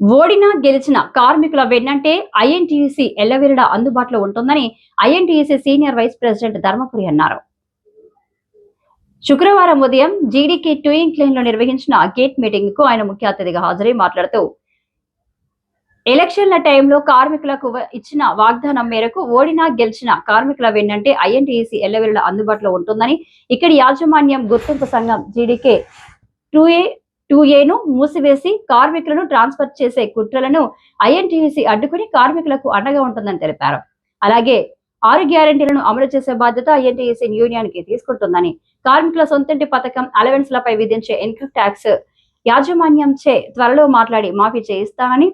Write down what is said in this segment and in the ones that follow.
ఓడినా గెలిచిన కార్మికుల వెన్నంటే ఐఎన్టీయూసీ ఎల్లవెల్లడా అందుబాటులో ఉంటుందని INTUC senior vice president Dharmapuri అన్నారు. శుక్రవారం ఉదయం జీడీకే టూయింగ్ క్లీన్లో నిర్వహించిన గేట్ మీటింగ్కు ఆయన ముఖ్య అతిథిగా హాజరై మాట్లాడుతూ ఎలక్షన్ల టైంలో కార్మికులకు ఇచ్చిన వాగ్దానం మేరకు ఓడినా గెలిచిన కార్మికుల వెన్నంటే ఐఎన్టీసీ ఎల్లవెల్లడా అందుబాటులో ఉంటుందని ఇక్కడి యాజమాన్యం గుర్తింపు సంఘం జీడీకే టూ ఏ టూ ఏను మూసివేసి కార్మికులను ట్రాన్స్ఫర్ చేసే కుట్రలను ఐఎన్టీయూసీ అడ్డుకుని కార్మికులకు అండగా ఉంటుందని తెలిపారు. అలాగే ఆరు గ్యారంటీలను అమలు చేసే బాధ్యత ఐఎన్టీయూసీ యూనియన్కి తీసుకుంటుందని కార్మికుల సొంతింటి పథకం అలవెన్స్ లపై విధించే ఇన్కమ్ ట్యాక్స్ యాజమాన్యంచే త్వరలో మాట్లాడి మాఫీ చేయిస్తామని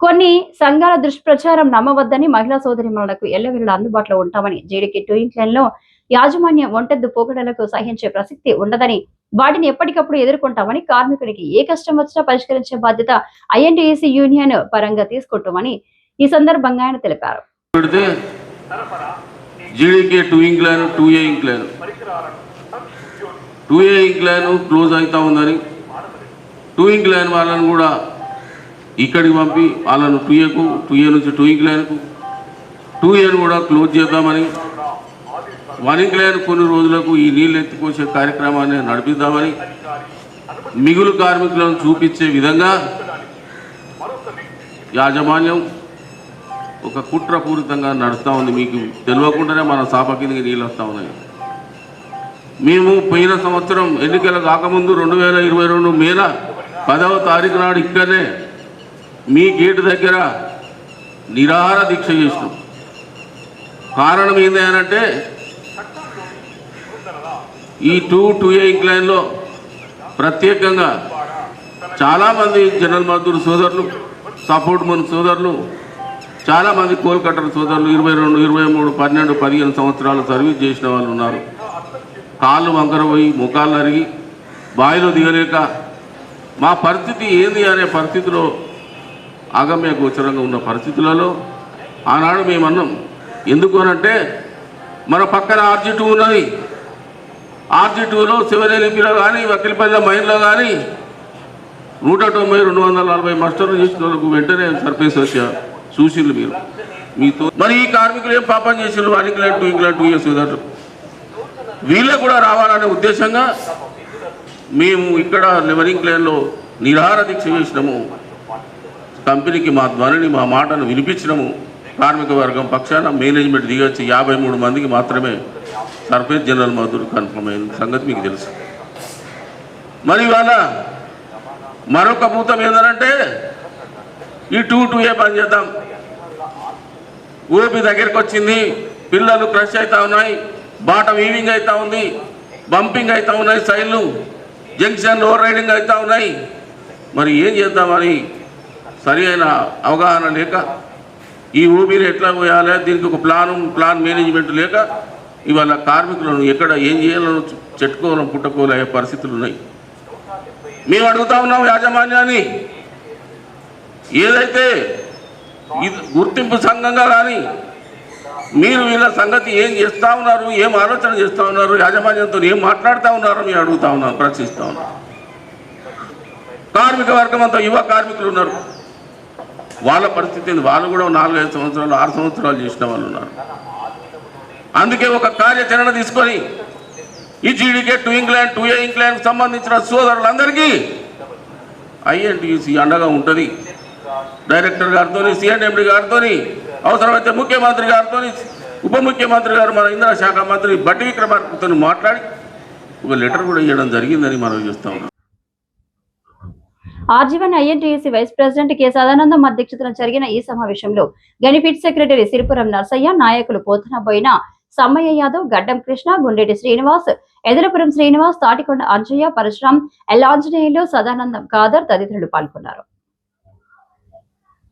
కొన్ని సంఘాల దుష్ప్రచారం నమ్మవద్దని మహిళా సోదరి సోదరిమణులకు ఎల్లవెల్లలా అందుబాటులో ఉంటామని జీడికి టూయింగ్ లైన్లో యాజమాన్యం ఒంటెద్దు పోకడలకు సహించే ప్రసక్తి ఉండదని వాటిని ఎప్పటికప్పుడు ఎదుర్కొంటామని కార్మికుడికి ఏ కష్టం వచ్చినా పరిష్కరించే బాధ్యత ఐఎన్టీఏసీ యూనియన్ పరంగా తీసుకుంటామని ఈ సందర్భంగా ఆయన తెలిపారు. GDK two incline two A incline two A incline close అవుతా ఉందని టూ ఇంక్లైన్ వాళ్ళను కూడా ఇక్కడికి పంపి వాళ్ళను టూ ఏకు టూ ఏ నుంచి టూ ఇంక్లైన్కు టూ ఏను కూడా క్లోజ్ చేద్దామని వన్ ఇంక్లైన్ కొన్ని రోజులకు ఈ నీళ్ళు ఎత్తిపోసే కార్యక్రమాన్ని నడిపిద్దామని మిగులు కార్మికులను చూపించే విధంగా యాజమాన్యం ఒక కుట్రపూరితంగా నడుస్తూ ఉంది. మీకు తెలియకుండానే మన సాప కిందకి నీళ్ళు వస్తూ ఉన్నాయి. మేము పోయిన సంవత్సరం ఎన్నికలు కాకముందు రెండు వేల ఇరవై రెండు మేల పదవ తారీఖు నాడు ఇక్కడనే మీ గేటు దగ్గర నిరాహార దీక్ష చేసినాం. కారణం ఏంది అంటే ఈ టూ టూ ఏ ఇంక్లైన్లో ప్రత్యేకంగా చాలామంది జనరల్ మద్దూరు సోదరులు సపోర్ట్ మన సోదరులు చాలామంది కోల్కట్టల సోదరులు ఇరవై రెండు ఇరవై మూడు పన్నెండు పదిహేను సంవత్సరాలు సర్వీస్ చేసిన వాళ్ళు ఉన్నారు. కాళ్ళు వంకరపోయి ముఖాలు అరిగి బావిలో దిగలేక మా పరిస్థితి ఏంది అనే పరిస్థితిలో ఆగమ్య గోచరంగా ఉన్న పరిస్థితులలో ఆనాడు మేమన్నాం ఎందుకు అనంటే మన పక్కన ఆర్జిటూ ఉన్నది. ఆర్జీ టూలో శివరేలిపిలో కానీ వకిలిపల్లి మైన్లో కానీ నూట తొంభై రెండు వందల నలభై మాస్టర్లు చేసిన వాళ్ళకు వెంటనే సర్ఫేస్ వచ్చారు చూసిండ్రు మీరు. మీతో మరి ఈ కార్మికులు ఏం పాపం చేసిండ్రు one two incline two years విధాలు వీళ్ళకు కూడా రావాలనే ఉద్దేశంగా మేము ఇక్కడ లివరింగ్ లైన్లో నిరాహార దీక్ష చేసినాము. కంపెనీకి మా ధ్వనిని మా మాటను వినిపించినాము. కార్మిక వర్గం పక్షాన మేనేజ్మెంట్ దిగొచ్చి యాభై మూడు మందికి మాత్రమే సర్ఫేస్ జనరల్ మధుర్ కన్ఫర్మ్ అయిన సంగతి మీకు తెలుసు. మరి ఇవాళ మరొక భూతం ఏంటంటే ఈ టూ టూ ఏ పని చేద్దాం. ఊపి దగ్గరికి వచ్చింది. పిల్లలు క్రష్ అవుతా ఉన్నాయి. బాట వీవింగ్ అవుతా ఉంది. బంపింగ్ అవుతా ఉన్నాయి సైన్లు. జంక్షన్ ఓవర్ రైడింగ్ అవుతా ఉన్నాయి. మరి ఏం చేద్దామని సరి అయిన అవగాహన లేక ఈ ఊబీలు ఎట్లా పోయాలి? దీనికి ఒక ప్లాన్ ప్లాన్ మేనేజ్మెంట్ లేక ఇవాళ కార్మికులను ఎక్కడ ఏం చేయాలను చెట్టుకోవాలని పుట్టకోలే పరిస్థితులు ఉన్నాయి. మేము అడుగుతా ఉన్నాం యాజమాన్యాన్ని. ఏదైతే ఇది గుర్తింపు సంఘంగా కానీ మీరు వీళ్ళ సంగతి ఏం చేస్తూ ఉన్నారు ఏం ఆలోచన చేస్తూ ఉన్నారు యాజమాన్యంతో ఏం మాట్లాడుతూ ఉన్నారో మేము అడుగుతా ఉన్నాం ప్రశ్నిస్తూ ఉన్నాం. కార్మిక వర్గం అంతా యువ కార్మికులు ఉన్నారు. వాళ్ళ పరిస్థితి వాళ్ళు కూడా నాలుగైదు సంవత్సరాలు ఆరు సంవత్సరాలు చేసిన వాళ్ళు ఉన్నారు. అందుకే ఒక కార్యాచరణ తీసుకొని ఈ GDK two incline two A incline సంబంధించిన సోదరులందరికీ ఐఎన్టీసీ అండగా ఉంటుంది. డైరెక్టర్ గారితో సిఎండి గారితో అవసరమైతే ముఖ్యమంత్రి గారితో ఉప ముఖ్యమంత్రి గారు మన ఇంధన శాఖ మంత్రి బట్టి విక్రమార్కతో మాట్లాడి ఒక లెటర్ కూడా ఇవ్వడం జరిగిందని మనం చూస్తా ఉన్నాం. RG one INTUC vice president K Sadanandam అధ్యక్షతన జరిగిన ఈ సమావేశంలో గనిఫిట్ సెక్రటరీ సిరిపురం నర్సయ్య నాయకులు పోతనబోయిన సమ్మయ్య యాదవ్ గడ్డం కృష్ణ గుండెటి శ్రీనివాస్ ఎదలపురం శ్రీనివాస్ తాటికొండ అంజయ్య పరశురాం ఎల్ ఆంజనేయులు సదానందం కాదర్ తదితరులు పాల్గొన్నారు.